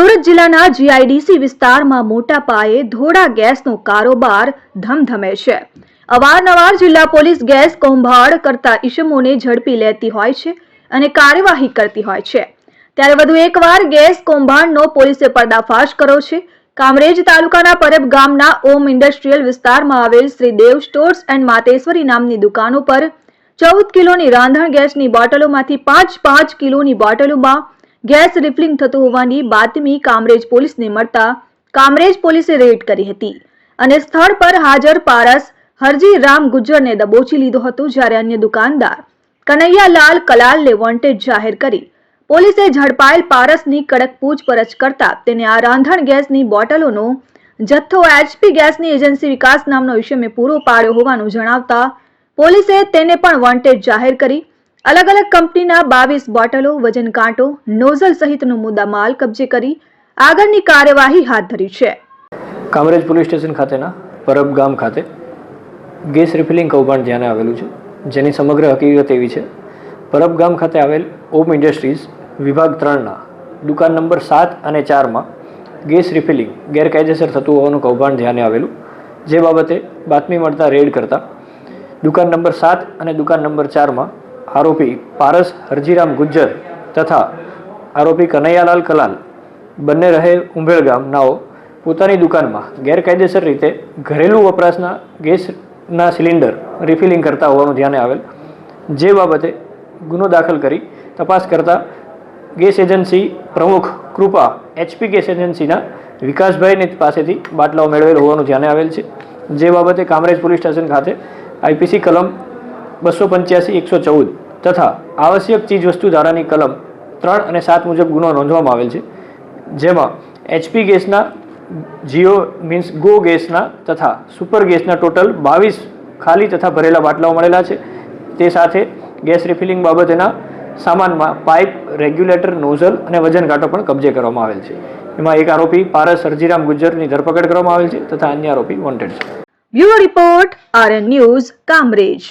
સુરત જિલ્લાના જીઆઈડીસી વિસ્તારમાં મોટા પાયે ધોળા ગેસનો કારોબાર ધમધમે છે. અવારનવાર જિલ્લા પોલીસ ગેસ કૌભાંડ કરતા ઇસમોને ઝડપી લેતી હોય છે અને કાર્યવાહી કરતી હોય છે. ત્યારે વધુ એકવાર ગેસ કૌભાંડનો પોલીસે પર્દાફાશ કર્યો છે. કામરેજ તાલુકાના પરબ ગામના ઓમ ઇન્ડસ્ટ્રીયલ વિસ્તારમાં આવેલ શ્રી દેવ સ્ટોર્સ એન્ડ માતેશ્વરી નામની દુકાનો પર ચૌદ કિલોની રાંધણ ગેસની બોટલોમાંથી પાંચ પાંચ કિલોની બોટલોમાં ગેસ રિફિલિંગ થતું હોવાની બાતમી કામરેજ પોલીસને મળતા કામરેજ પોલીસે રેડ કરી હતી અને સ્થળ પર હાજર પારસ હરજી રામ ગુજ્જરને દબોચી લીધો હતો જ્યારે અન્ય દુકાનદાર કનૈયાલાલ કલાલને વોન્ટેડ જાહેર કરી પોલીસે ઝડપાયેલ પારસની કડક પૂછપરછ કરતા તેને આ રાંધણ ગેસની બોટલોનો જથ્થો એચપી ગેસની એજન્સી વિકાસ નામનો વિષયમે પૂરો પાડ્યો હોવાનું જણાવતા પોલીસે તેને પણ વોન્ટેડ જાહેર કરી અલગ અલગ કંપનીના બાવીસ બોટલો, વજન કાંટો, નોઝલ સહિતનો મુદ્દા માલ કબજે કરી આગળની કાર્યવાહી હાથ ધરી છે. કામરેજ પોલીસ સ્ટેશન ખાતેના પરબ ગામ ખાતે ગેસ રિફિલિંગ કૌભાંડ ધ્યાને આવેલું છે, જેની સમગ્ર હકીકત એવી છે. પરબ ગામ ખાતે આવેલ ઓમ ઇન્ડસ્ટ્રીઝ વિભાગ ત્રણના દુકાન નંબર સાત અને ચારમાં ગેસ રિફિલિંગ ગેરકાયદેસર થતું હોવાનું કૌભાંડ ધ્યાને આવેલું, જે બાબતે બાતમી મળતા રેડ કરતા દુકાન નંબર સાત અને દુકાન નંબર ચારમાં આરોપી પારસ હરજીરામ ગુજ્જર તથા આરોપી કનૈયાલાલ કલાલ બંને રહે ઉંભેળ ગામ નાઓ પોતાની દુકાનમાં. ગેરકાયદેસર રીતે ઘરેલું વપરાશના ગેસના સિલિન્ડર રિફિલિંગ કરતા હોવાનું ધ્યાને આવેલ. જે બાબતે ગુનો દાખલ કરી તપાસ કરતા ગેસ એજન્સી પ્રમુખ કૃપા એચપી ગેસ એજન્સીના વિકાસભાઈની પાસેથી બાટલાઓ મેળવેલ હોવાનું ધ્યાને આવેલ છે. જે બાબતે કામરેજ પોલીસ સ્ટેશન ખાતે આઈપીસી કલમ બસો પંચ્યાસી, એકસો ચૌદ તથા આવશ્યક ચીજવસ્તુ ધારાની કલમ ત્રણ અને સાત મુજબ ગુનો નોંધવામાં આવેલ છે. જેમાં એચપી ગેસના, જીઓ મીન્સ ગો ગેસના તથા સુપર ગેસના ટોટલ બાવીસ ખાલી તથા ભરેલા બાટલાઓ મળેલા છે. તે સાથે ગેસ રિફિલિંગ બાબતેના સામાનમાં પાઇપ, રેગ્યુલેટર, નોઝલ અને વજન કાંટો પણ કબજે કરવામાં આવેલ છે. એમાં એક આરોપી પારસ સરજીરામ ગુજ્જરની ધરપકડ કરવામાં આવેલ છે તથા અન્ય આરોપી વોન્ટેડ છે. Bureau report RN news, Kamrej.